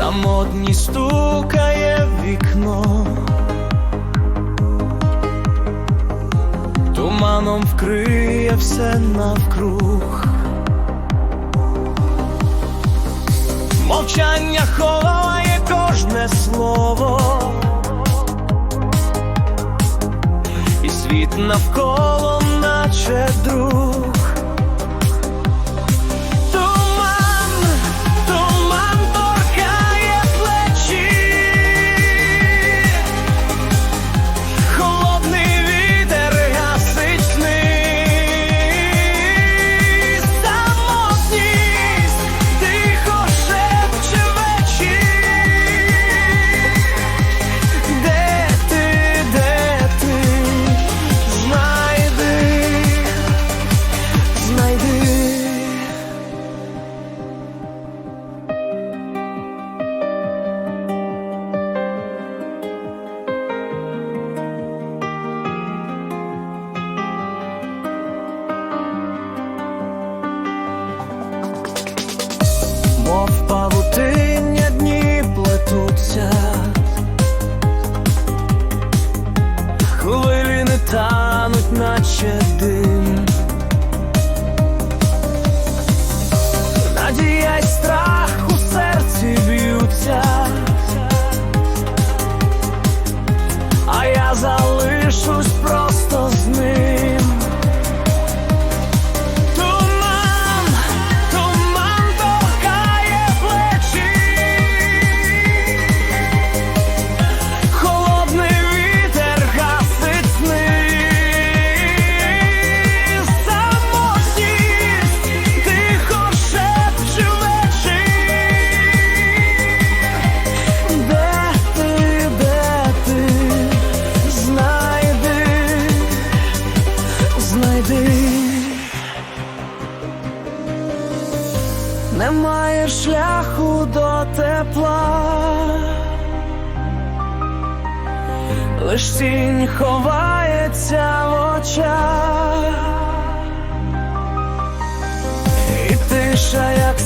самотній стукає вікно, туманом вкриє все навкруг. Мовчання ховає кожне слово, і світ навколо, наче друг. off. Немає шляху до тепла, лиш тінь ховається в очах, і тиша, як